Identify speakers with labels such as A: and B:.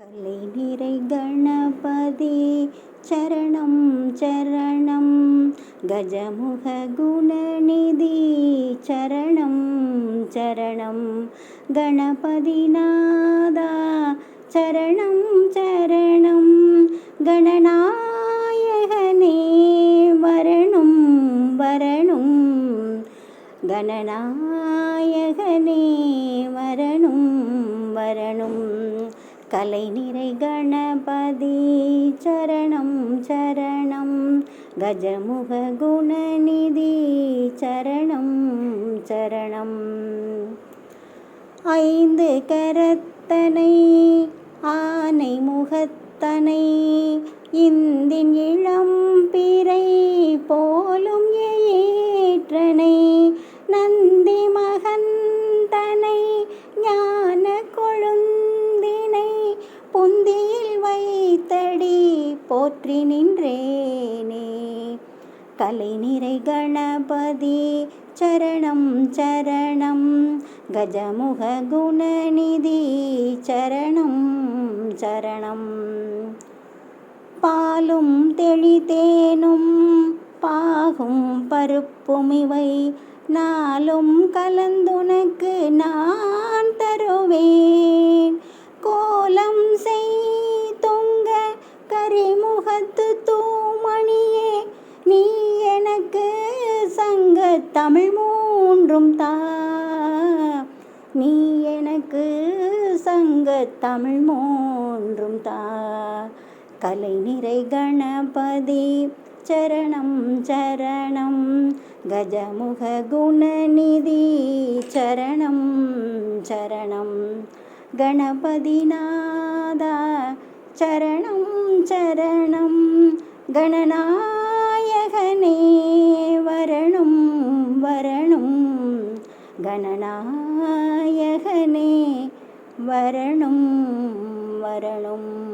A: ले वीरे गणपति चरणं चरणं गजमुखगुणनिधि चरणं चरणं गणपतिनादा चरणं चरणं गणनायने वरणं वरणं गणनायनेमरणं वरणं கலை நிறை கணபதி சரணம் சரணம் கஜமுக குணநிதி சரணம் சரணம் ஐந்து கரத்தனை ஆனை முகத்தனை இந்தின் இளம்பிறை போற்றி நின்றேனே கலை நிறை கணபதி சரணம் சரணம் கஜமுக குணநிதி சரணம் சரணம் பாலும் தெளிதேனும் பாகும் பருப்பும் இவை நாளும் கலந்துனக்கு நான் தருவேன் உலகத்து தூமணியே நீ எனக்கு சங்க தமிழ் மூன்றும் தா நீ எனக்கு சங்க தமிழ் மூன்றும் தா கலை நிறை கணபதி சரணம் சரணம் கஜமுக குணநிதி சரணம் சரணம் கணபதிநாதா சரணம் चरणं गणनायघने वरणं वरणं गणनायघने वरणं वरणम्